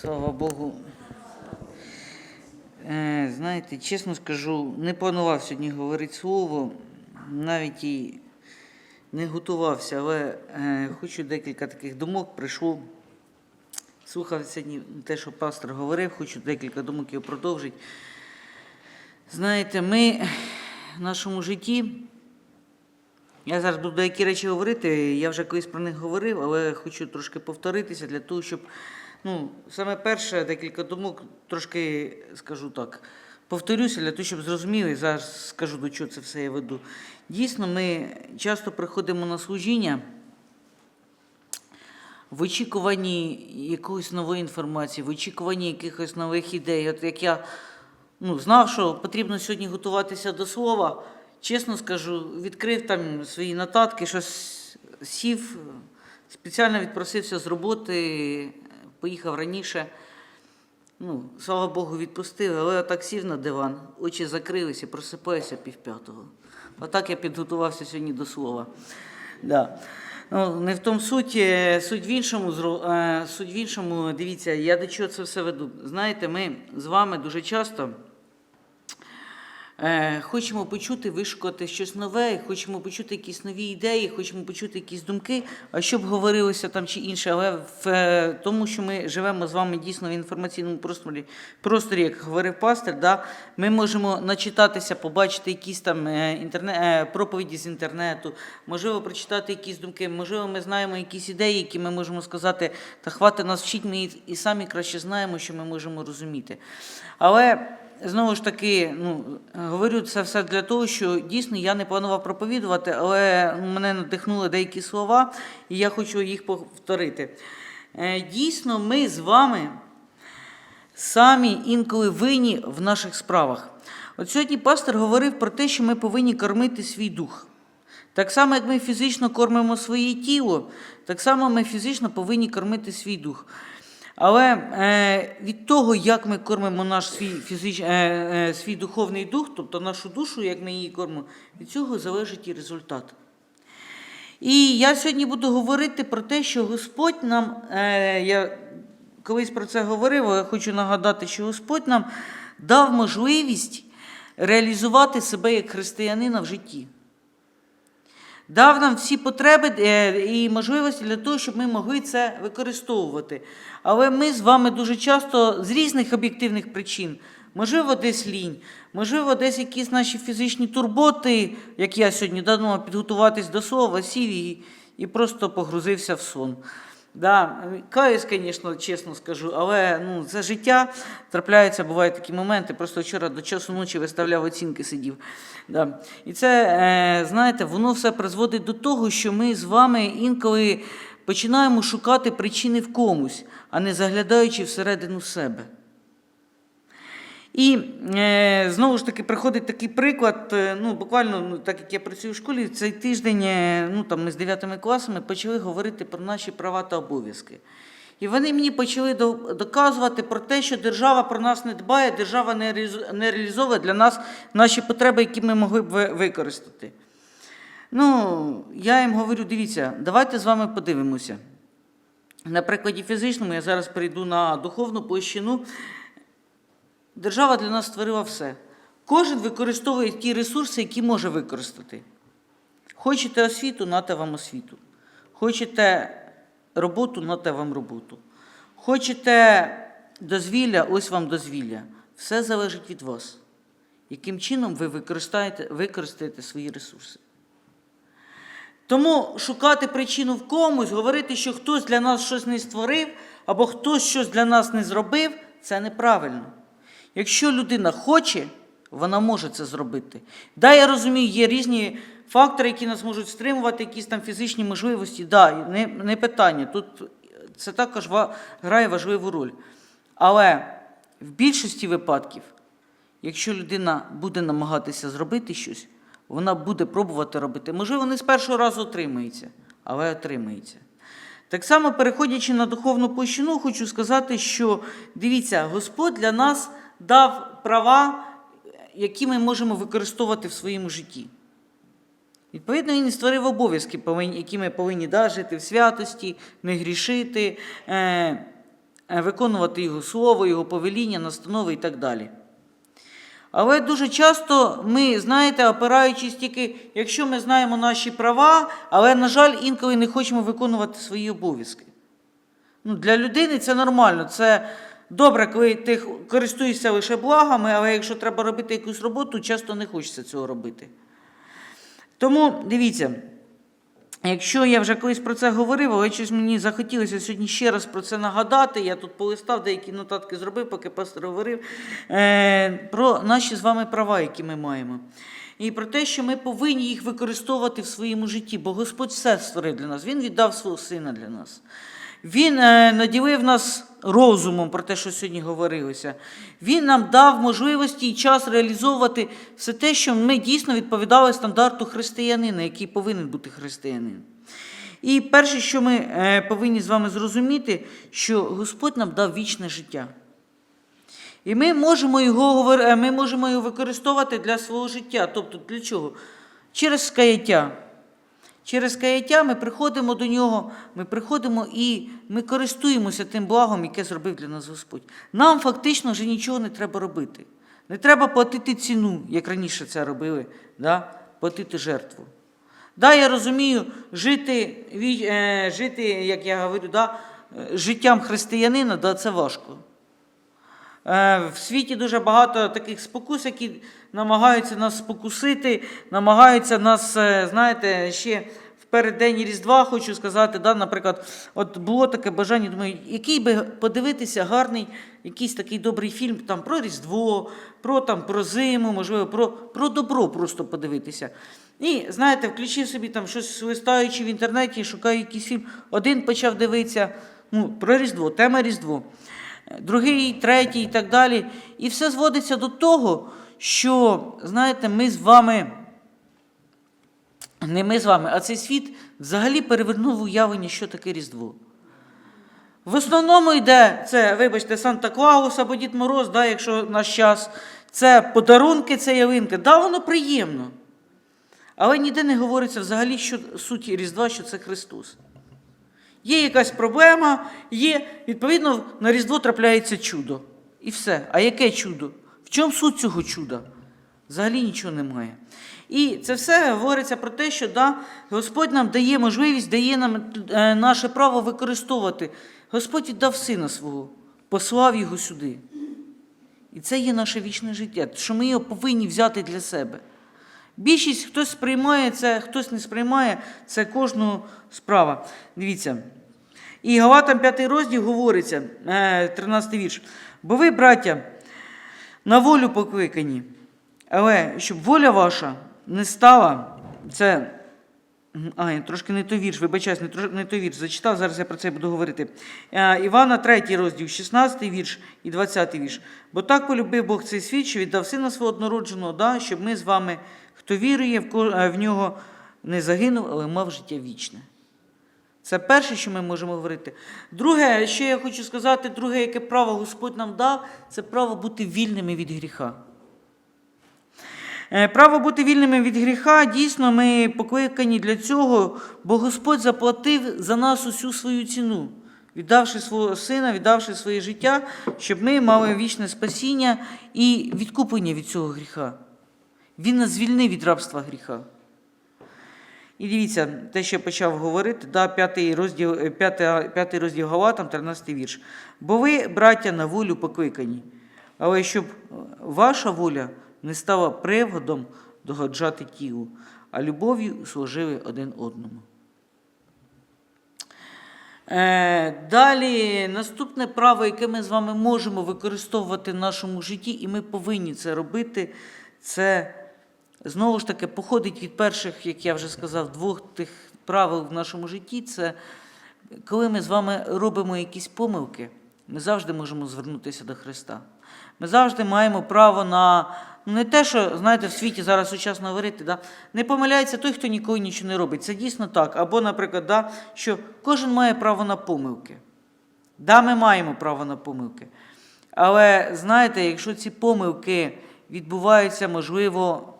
Слава Богу. Е, знаєте, чесно скажу, не планував сьогодні говорити слово, навіть і не готувався, але е, хочу декілька таких думок. Прийшло. Слухав сьогодні те, що пастор говорив, хочу декілька думок його продовжити. Знаєте, ми в нашому житті. Я зараз буду деякі речі говорити, я вже колись про них говорив, але хочу трошки повторитися для того, щоб, ну, саме перше, декілька думок, трошки скажу так, повторюся для того, щоб зрозуміли, зараз скажу, до чого це все я веду. Дійсно, ми часто приходимо на служіння в очікуванні якоїсь нової інформації, в очікуванні якихось нових ідей. От як я ну, знав, що потрібно сьогодні готуватися до слова, чесно скажу, відкрив там свої нотатки, щось сів, спеціально відпросився з роботи, поїхав раніше. Ну, слава Богу, відпустив, але так сів на диван, очі закрилися, просипаюся півп'ятого. Отак я підготувався сьогодні до слова. Да. Ну, не в тому суть, е, суть в іншому, е, суть в іншому, дивіться, я до чого це все веду. Знаєте, ми з вами дуже часто хочемо почути, вишукати щось нове, хочемо почути якісь нові ідеї, хочемо почути якісь думки, а щоб говорилося там чи інше, але в е, тому, що ми живемо з вами дійсно в інформаційному просторі, просторі як говорив пастор, да, ми можемо начитатися, побачити якісь там е, інтерне, е, проповіді з інтернету, можливо, прочитати якісь думки, можливо, ми знаємо якісь ідеї, які ми можемо сказати, та хвати нас вчить, ми і самі краще знаємо, що ми можемо розуміти. Але знову ж таки, ну, говорю це все для того, що дійсно я не планував проповідувати, але мене надихнули деякі слова, і я хочу їх повторити. Е, Дійсно, ми з вами самі інколи винні в наших справах. От сьогодні пастор говорив про те, що ми повинні кормити свій дух. Так само, як ми фізично кормимо своє тіло, так само ми фізично повинні кормити свій дух. Але е, від того, як ми кормимо наш свій, фізич, е, е, свій духовний дух, тобто нашу душу, як ми її кормимо, від цього залежить і результат. І я сьогодні буду говорити про те, що Господь нам, е, я колись про це говорив, але хочу нагадати, що Господь нам дав можливість реалізувати себе як християнина в житті. Дав нам всі потреби е, і можливості для того, щоб ми могли це використовувати. Але ми з вами дуже часто з різних об'єктивних причин, можливо, десь лінь, можливо, десь якісь наші фізичні турботи, як я сьогодні дано підготуватись до слова, сів і, і просто погрузився в сон. Да, каюсь, звісно, чесно скажу, але ну, за життя. Трапляються, бувають такі моменти. Просто вчора до часу ночі виставляв оцінки, сидів. Да. І це, е, знаєте, воно все призводить до того, що ми з вами інколи починаємо шукати причини в комусь, а не заглядаючи всередину себе. І е, знову ж таки приходить такий приклад. е, Ну, буквально, ну, так як я працюю в школі, цей тиждень е, ну, там, ми з 9 класами почали говорити про наші права та обов'язки. І вони мені почали доказувати про те, що держава про нас не дбає, держава не реалізовує для нас наші потреби, які ми могли б використати. Ну, я їм говорю: дивіться, давайте з вами подивимося. На прикладі фізичному я зараз перейду на духовну площину. Держава для нас створила все. Кожен використовує ті ресурси, які може використати. Хочете освіту, нате вам освіту. Хочете роботу, нате вам роботу. Хочете дозвілля, ось вам дозвілля. Все залежить від вас. Яким чином ви використаєте, використаєте свої ресурси. Тому шукати причину в комусь, говорити, що хтось для нас щось не створив, або хтось щось для нас не зробив, це неправильно. Якщо людина хоче, вона може це зробити. Да, я розумію, є різні фактори, які нас можуть стримувати, якісь там фізичні можливості. Да, не, не питання. Тут це також грає важливу роль. Але в більшості випадків, якщо людина буде намагатися зробити щось, вона буде пробувати робити. Можливо, не з першого разу отримається, але отримається. Так само, переходячи на духовну площину, хочу сказати, що дивіться, Господь для нас дав права, які ми можемо використовувати в своєму житті. Відповідно, він створив обов'язки, які ми повинні да, жити в святості, не грішити. Е, е, виконувати Його слово, Його повеління, настанови і так далі. Але дуже часто ми, знаєте, опираючись тільки, якщо ми знаємо наші права, але, на жаль, інколи не хочемо виконувати свої обов'язки. Ну, для людини це нормально. Це добре, коли ти користуєшся лише благами, але якщо треба робити якусь роботу, часто не хочеться цього робити. Тому дивіться, якщо я вже колись про це говорив, але щось мені захотілося сьогодні ще раз про це нагадати. Я тут полистав, деякі нотатки зробив, поки пастор говорив, е, про наші з вами права, які ми маємо. І про те, що ми повинні їх використовувати в своєму житті, бо Господь все створив для нас. Він віддав свого сина для нас. Він е, наділив нас розумом про те, що сьогодні говорилося. Він нам дав можливості і час реалізовувати все те, що ми дійсно відповідали стандарту християнина, який повинен бути християнин. І перше, що ми е, повинні з вами зрозуміти, що Господь нам дав вічне життя. І ми можемо його, е, ми можемо його використовувати для свого життя. Тобто для чого? Через скаяття. Через каяття ми приходимо до нього, ми приходимо і ми користуємося тим благом, яке зробив для нас Господь. Нам фактично вже нічого не треба робити. Не треба платити ціну, як раніше це робили, да? платити жертву. Да, я розумію, жити, е, жити як я говорю, да, е, життям християнина, да, це важко. Е, В світі дуже багато таких спокус, які намагаються нас спокусити, намагаються нас, е, знаєте, ще в переддень Різдва, хочу сказати, да, наприклад, от було таке бажання, думаю, який би подивитися гарний, якийсь такий добрий фільм там, про Різдво, про, там, про зиму, можливо, про, про добро просто подивитися. І, знаєте, включив собі там щось листаючи в інтернеті, шукаю якийсь фільм. Один почав дивитися ну, про Різдво, тема Різдво другий, третій і так далі. І все зводиться до того, що, знаєте, ми з вами, не ми з вами, а цей світ взагалі перевернув уявлення, що таке Різдво. В основному йде це, вибачте, Санта Клаус або Дід Мороз, да, якщо наш час, це подарунки, це ялинки. Да, воно приємно. Але ніде не говориться взагалі, що суть Різдва, що це Христос. Є якась проблема, є, відповідно, на Різдво трапляється чудо. І все. А яке чудо? В чому суть цього чуда? Взагалі нічого немає. І це все говориться про те, що да, Господь нам дає можливість, дає нам е, наше право використовувати. Господь віддав сина свого, послав його сюди. І це є наше вічне життя, що ми його повинні взяти для себе. Більшість хтось сприймає це, хтось не сприймає, це кожного справа. Дивіться. І Галатам 5 розділ говориться, е, 13 вірш. Бо ви, браття, на волю покликані, але щоб воля ваша не стала, це. А, трошки не той вірш, вибачаюсь, не, трош- не той вірш зачитав, зараз я про це буду говорити. Е, Івана 3 розділ, 16 вірш і 20 вірш. Бо так полюбив Бог цей світ, що віддав сина свого однородженого, да, щоб ми з вами, хто вірує в, е, в нього, не загинув, але мав життя вічне. Це перше, що ми можемо говорити. Друге, що я хочу сказати, друге, яке право Господь нам дав, це право бути вільними від гріха. Е, Право бути вільними від гріха, дійсно, ми покликані для цього, бо Господь заплатив за нас усю свою ціну, віддавши свого сина, віддавши своє життя, щоб ми мали вічне спасіння і відкуплення від цього гріха. Він нас звільнив від рабства гріха. І дивіться, те, що я почав говорити, да, п'ятий розділ, е, п'ятий, розділ Галатам, 13 вірш. Бо ви, браття, на волю покликані, але щоб е, ваша воля не стала приводом догоджати тілу, а любов'ю служили один одному. Е, Далі наступне право, яке ми з вами можемо використовувати в нашому житті, і ми повинні це робити, це знову ж таки походить від перших, як я вже сказав, двох тих правил в нашому житті. Це коли ми з вами робимо якісь помилки, ми завжди можемо звернутися до Христа. Ми завжди маємо право на ну, не те, що знаєте, в світі зараз сучасно говорити, да, не помиляється той, хто ніколи нічого не робить. Це дійсно так. Або, наприклад, да, що кожен має право на помилки. Да, ми маємо право на помилки. Але знаєте, якщо ці помилки відбуваються, можливо,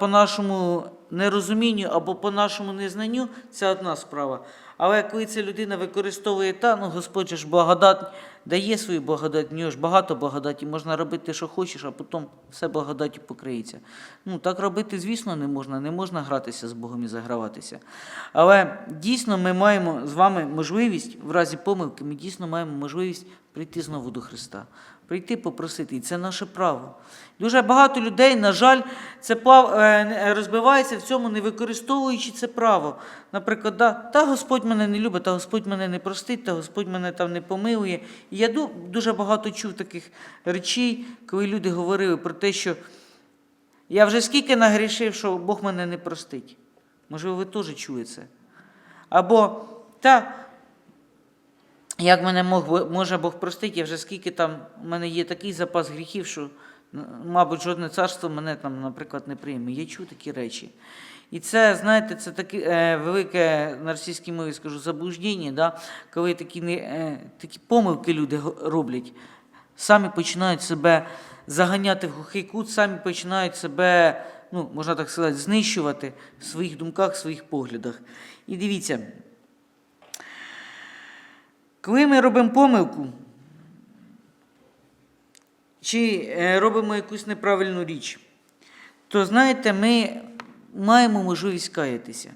по нашому нерозумінню або по нашому незнанню, це одна справа. Але коли ця людина використовує та, ну Господь ж благодать дає свою благодать, в нього ж багато благодаті, можна робити, що хочеш, а потім все благодаттю покриється. Ну, так робити, звісно, не можна. Не можна гратися з Богом і заграватися. Але дійсно ми маємо з вами можливість, в разі помилки, ми дійсно маємо можливість прийти знову до Христа, прийти попросити. І це наше право. Дуже багато людей, на жаль, це е, не- розбивається в цьому, не використовуючи це право. Наприклад, да, та Господь мене не любить, та Господь мене не простить, та Господь мене там не помилує. І я дуже багато чув таких речей, коли люди говорили про те, що я вже скільки нагрішив, що Бог мене не простить. Можливо, ви теж чуєте. Або та. Як мене мог, може Бог простити, я вже скільки там, у мене є такий запас гріхів, що, мабуть, жодне царство мене там, наприклад, не прийме. Я чув такі речі. І це, знаєте, це таке е, велике на російській мові скажу заблуждення, да? коли такі, не, е, такі помилки люди роблять, самі починають себе заганяти в глухий кут, самі починають себе, ну, можна так сказати, знищувати в своїх думках, в своїх поглядах. І дивіться, коли ми робимо помилку, чи е, робимо якусь неправильну річ, то знаєте, ми маємо можливість каятися.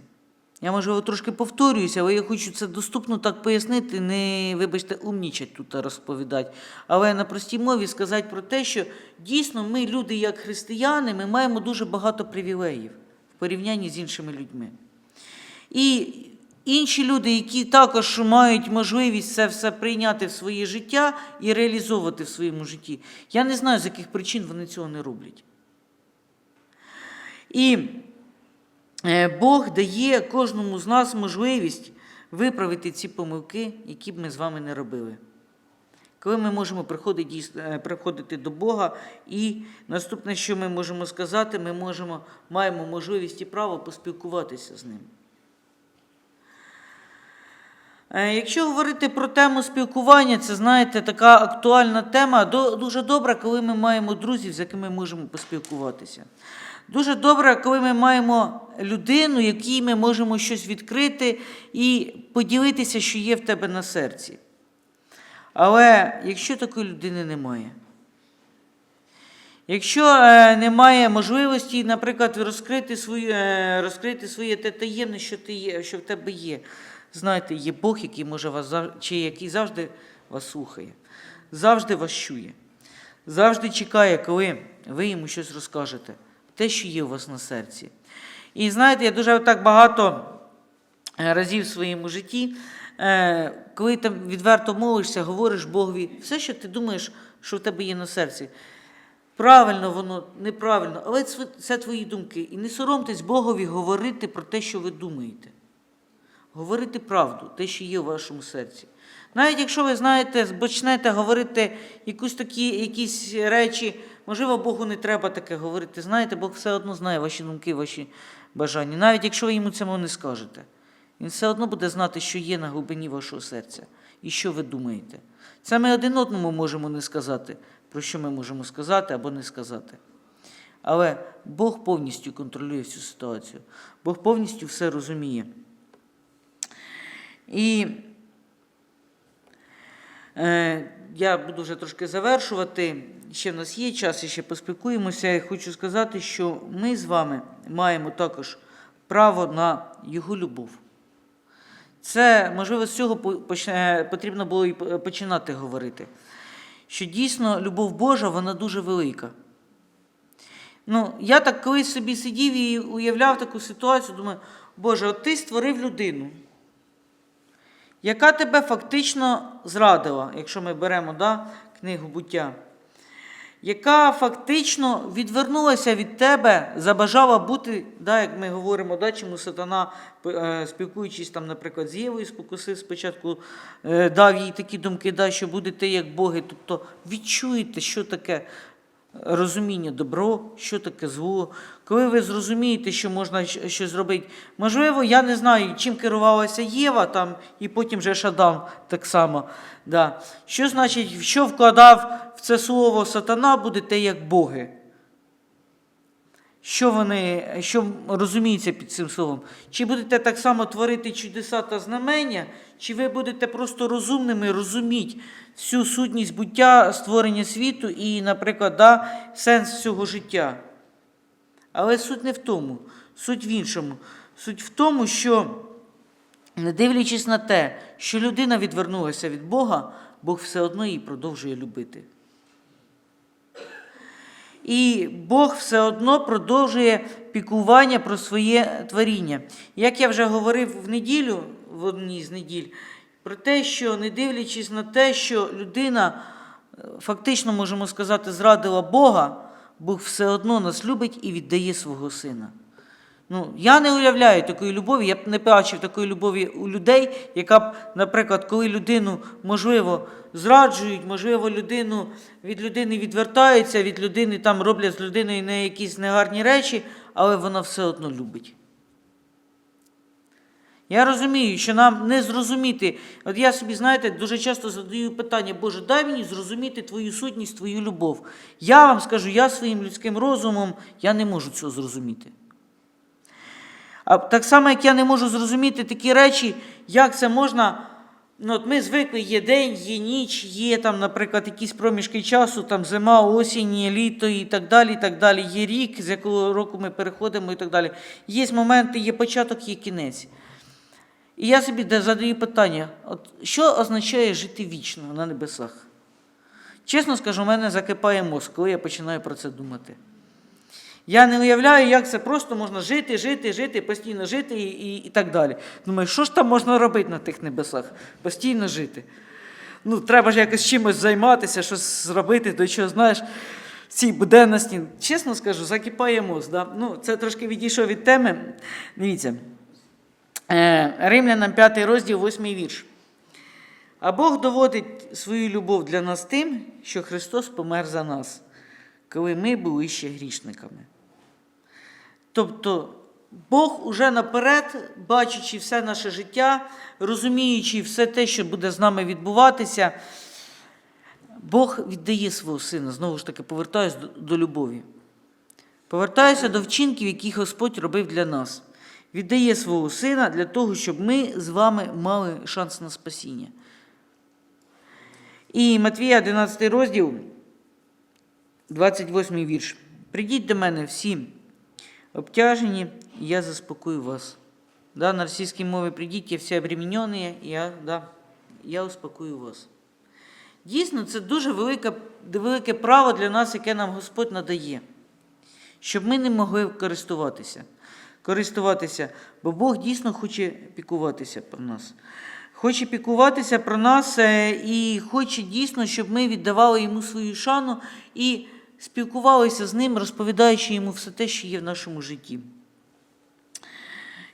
Я, можливо, трошки повторююся, але я хочу це доступно так пояснити, не, вибачте, умнічать тут розповідати. Але на простій мові сказати про те, що дійсно ми, люди, як християни, ми маємо дуже багато привілеїв в порівнянні з іншими людьми. І інші люди, які також мають можливість це все прийняти в своє життя і реалізовувати в своєму житті, я не знаю, з яких причин вони цього не роблять. І е, Бог дає кожному з нас можливість виправити ці помилки, які б ми з вами не робили. Коли ми можемо приходити, е, приходити до Бога, і наступне, що ми можемо сказати, ми можемо, маємо можливість і право поспілкуватися з ним. Е, Якщо говорити про тему спілкування, це знаєте, така актуальна тема. Дуже добре, коли ми маємо друзів, з якими можемо поспілкуватися. Дуже добре, коли ми маємо людину, якій ми можемо щось відкрити і поділитися, що є в тебе на серці. Але якщо такої людини немає, Якщо е, немає можливості, наприклад, розкрити своє, е, розкрити своє те таємне, що ти є, що в тебе є. Знаєте, є Бог, який може вас чи який завжди вас слухає, завжди вас чує, завжди чекає, коли ви йому щось розкажете, те, що є у вас на серці. І знаєте, я дуже так багато е, разів в своєму житті, е, коли там відверто молишся, говориш Богові, все, що ти думаєш, що в тебе є на серці. Правильно воно, неправильно, але це твої думки. І не соромтесь Богові говорити про те, що ви думаєте. Говорити правду, те, що є в вашому серці. Навіть якщо ви знаєте, почнете говорити якусь такі, якісь речі, можливо, Богу не треба таке говорити. Знаєте, Бог все одно знає ваші думки, ваші бажання. Навіть якщо ви йому цього не скажете. Він все одно буде знати, що є на глибині вашого серця і що ви думаєте. Це ми один одному можемо не сказати, про що ми можемо сказати або не сказати. Але Бог повністю контролює всю ситуацію. Бог повністю все розуміє. І е, я буду вже трошки завершувати. Ще в нас є час, і ще поспілкуємося. Я хочу сказати, що ми з вами маємо також право на Його любов. Це, можливо, з цього потрібно було і починати говорити. Що дійсно любов Божа, вона дуже велика. Ну, я так колись собі сидів і уявляв таку ситуацію, думаю, Боже, от ти створив людину, яка тебе фактично зрадила, якщо ми беремо да, книгу буття, яка фактично відвернулася від тебе, забажала бути, да, як ми говоримо, да, чому сатана, е, спілкуючись там, наприклад, з Євою, спокусив спочатку, е, дав їй такі думки, да, що будете як боги. Тобто відчуєте, що таке розуміння добро, що таке зло. Коли ви зрозумієте, що можна щось зробити, можливо, я не знаю, чим керувалася Єва там, і потім же Шадам так само. Да. Що значить, що вкладав в це слово сатана, будете як боги? Що вони, що розуміється під цим словом? Чи будете так само творити чудеса та знамення, чи ви будете просто розумними, розуміть всю сутність буття, створення світу і, наприклад, да, сенс цього життя? Але суть не в тому, суть в іншому. Суть в тому, що, не дивлячись на те, що людина відвернулася від Бога, Бог все одно її продовжує любити. І Бог все одно продовжує пікування про своє творіння. Як я вже говорив в неділю, в одній з неділь, про те, що не дивлячись на те, що людина, е, фактично можемо сказати, зрадила Бога, Бог все одно нас любить і віддає свого сина. Ну, я не уявляю такої любові, я б не бачив такої любові у людей, яка б, наприклад, коли людину, можливо, зраджують, можливо, людину від людини відвертаються, від людини там роблять з людиною не якісь негарні речі, але вона все одно любить. Я розумію, що нам не зрозуміти. От я собі, знаєте, дуже часто задаю питання, Боже, дай мені зрозуміти твою сутність, твою любов. Я вам скажу, я своїм людським розумом я не можу цього зрозуміти. Так само, як я не можу зрозуміти такі речі, як це можна. Ну, от ми звикли, є день, є ніч, є там, наприклад, якісь проміжки часу, там зима, осінь, літо і так далі. і так далі. Є рік, з якого року ми переходимо і так далі. Є моменти, є початок, є кінець. І я собі задаю питання: от що означає жити вічно на небесах? Чесно скажу, у мене закипає мозк, коли я починаю про це думати. Я не уявляю, як це просто можна жити, жити, жити, постійно жити і, і, і так далі. Думаю, що ж там можна робити на тих небесах? Постійно жити. Ну, треба ж якось чимось займатися, щось зробити, до чого, знаєш, цій буденності. Чесно скажу, закипає мозк. Да? Ну, це трошки відійшов від теми. Дивіться. Е, Римлянам 5 розділ, 8 вірш. А Бог доводить свою любов для нас тим, що Христос помер за нас, коли ми були ще грішниками. Тобто Бог уже наперед, бачачи все наше життя, розуміючи все те, що буде з нами відбуватися, Бог віддає свого сина. Знову ж таки, повертаюся до, любові. Повертаюся до вчинків, які Господь робив для нас. Віддає свого сина для того, щоб ми з вами мали шанс на спасіння. І Матвія, 11 розділ, 28 вірш. Придіть до мене всі обтяжені, я заспокою вас. Да, на російській мові придіть, всі обременені, я, да, я успокою вас. Дійсно, це дуже велике, велике право для нас, яке нам Господь надає, щоб ми не могли користуватися. Користуватися, бо Бог дійсно хоче пікуватися про нас. Хоче пікуватися про нас е, і хоче дійсно, щоб ми віддавали йому свою шану і спілкувалися з ним, розповідаючи йому все те, що є в нашому житті.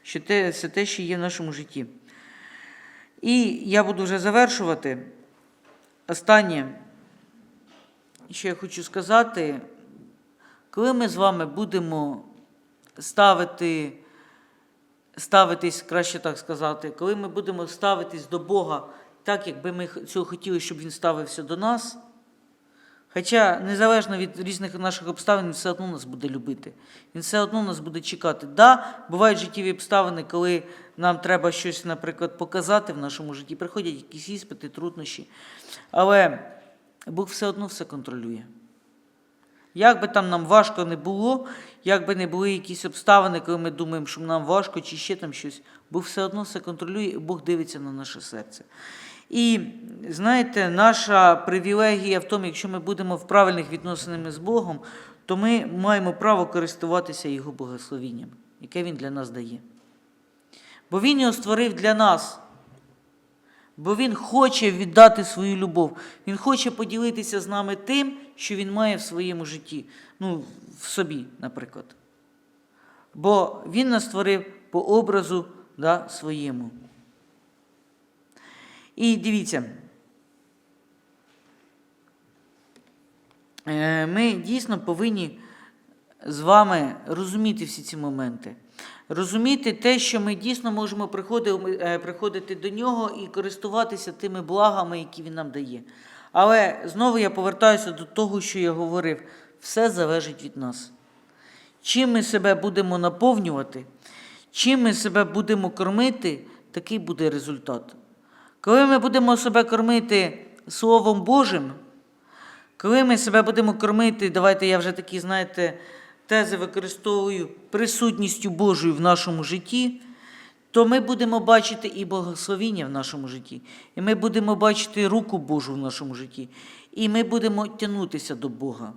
Що те, все те, що є в нашому житті. І я буду вже завершувати. Останнє, що я хочу сказати, коли ми з вами будемо ставити, ставитись, краще так сказати, коли ми будемо ставитись до Бога так, якби ми цього хотіли, щоб Він ставився до нас, хоча незалежно від різних наших обставин, він все одно нас буде любити, він все одно нас буде чекати. Да, бувають життєві обставини, коли нам треба щось, наприклад, показати в нашому житті, приходять якісь іспити, труднощі, але Бог все одно все контролює. Як би там нам важко не було, як би не були якісь обставини, коли ми думаємо, що нам важко чи ще там щось, Бог все одно все контролює, і Бог дивиться на наше серце. І знаєте, наша привілегія в тому, якщо ми будемо в правильних відносинах з Богом, то ми маємо право користуватися Його благословінням, яке Він для нас дає. Бо Він його створив для нас. Бо Він хоче віддати свою любов. Він хоче поділитися з нами тим, що він має в своєму житті, ну, в собі, наприклад. Бо Він нас створив по образу да, своєму. І дивіться, е, ми дійсно повинні з вами розуміти всі ці моменти. Розуміти те, що ми дійсно можемо е, приходити до нього і користуватися тими благами, які він нам дає. Але знову я повертаюся до того, що я говорив: все залежить від нас. чим ми себе будемо наповнювати, чим ми себе будемо кормити, такий буде результат. Коли ми будемо себе кормити Словом Божим, коли ми себе будемо кормити, давайте я вже такі, знаєте, тези використовую присутністю Божою в нашому житті, то ми будемо бачити і благословіння в нашому житті, і ми будемо бачити руку Божу в нашому житті, і ми будемо тягнутися до Бога.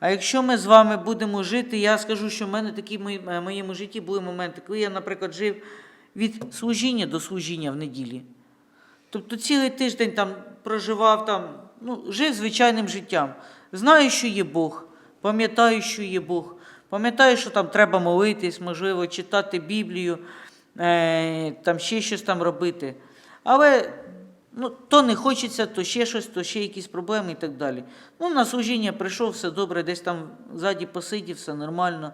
А якщо ми з вами будемо жити, я скажу, що в мене такі в в моєму житті були моменти, коли я, наприклад, жив від служіння до служіння в неділі. Тобто цілий тиждень там проживав там, ну, жив звичайним життям. Знаю, що є Бог, пам'ятаю, що є Бог. Пам'ятаю, що там треба молитись, можливо, читати Біблію, е, там ще щось там робити. Але ну, то не хочеться, то ще щось, то ще якісь проблеми і так далі. Ну, на служіння прийшов, все добре, десь там ззаді посидів, все нормально.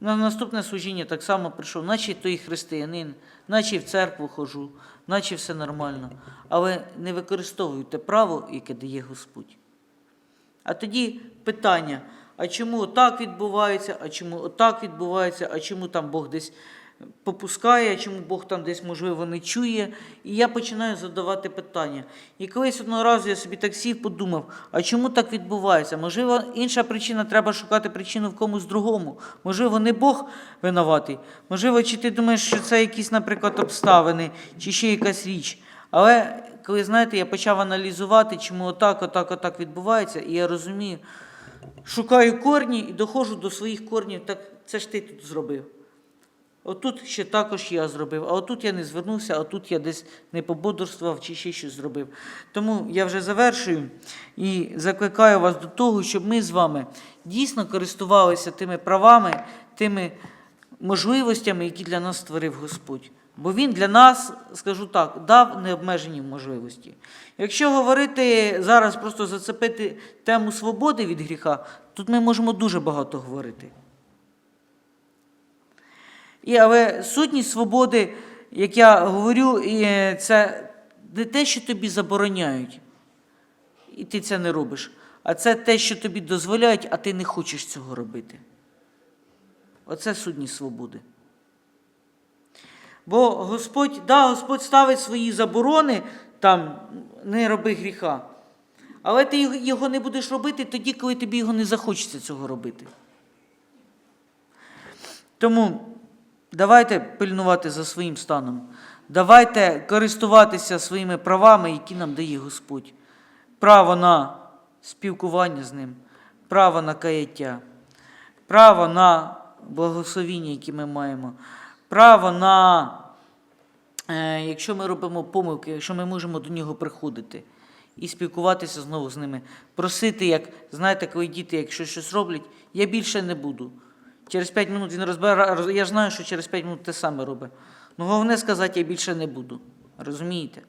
На наступне служіння так само прийшов, наче той християнин, наче в церкву хожу, наче все нормально. Але не використовуйте право, яке дає Господь. А тоді питання: а чому отак відбувається, а чому отак відбувається, а чому там Бог десь попускає, чому Бог там десь, можливо, не чує. І я починаю задавати питання. І колись одного разу я собі так сів, подумав, а чому так відбувається? Можливо, інша причина, треба шукати причину в комусь другому. Можливо, не Бог винуватий. Можливо, чи ти думаєш, що це якісь, наприклад, обставини, чи ще якась річ. Але коли знаєте, я почав аналізувати, чому отак, отак, отак відбувається, і я розумію, шукаю корні і доходжу до своїх корнів, так це ж ти тут зробив. Отут ще також я зробив, а отут я не звернувся, а тут я десь не пободрствував чи ще щось зробив. Тому я вже завершую і закликаю вас до того, щоб ми з вами дійсно користувалися тими правами, тими можливостями, які для нас створив Господь. Бо Він для нас, скажу так, дав необмежені можливості. Якщо говорити зараз, просто зацепити тему свободи від гріха, тут ми можемо дуже багато говорити. І, але сутність свободи, як я говорю, е, це не те, що тобі забороняють, і ти це не робиш, а це те, що тобі дозволяють, а ти не хочеш цього робити. Оце сутність свободи. Бо Господь, да, Господь ставить свої заборони, там, не роби гріха. Але ти його не будеш робити тоді, коли тобі його не захочеться цього робити. Тому давайте пильнувати за своїм станом. Давайте користуватися своїми правами, які нам дає Господь. Право на спілкування з ним, право на каяття, право на благословіння, які ми маємо, право на, е, якщо ми робимо помилки, якщо ми можемо до нього приходити і спілкуватися знову з ними, просити, як знаєте, коли діти, якщо щось роблять, я більше не буду. Через 5 минут він розбирає. я знаю, що через 5 минут те саме робить. Ну, головне сказати, я більше не буду. Розумієте?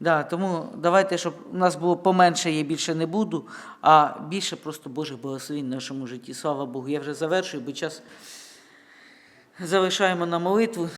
Да, тому давайте, щоб у нас було поменше, я більше не буду, а більше просто Боже благословінь в нашому житті. Слава Богу. Я вже завершую, бо час залишаємо на молитву.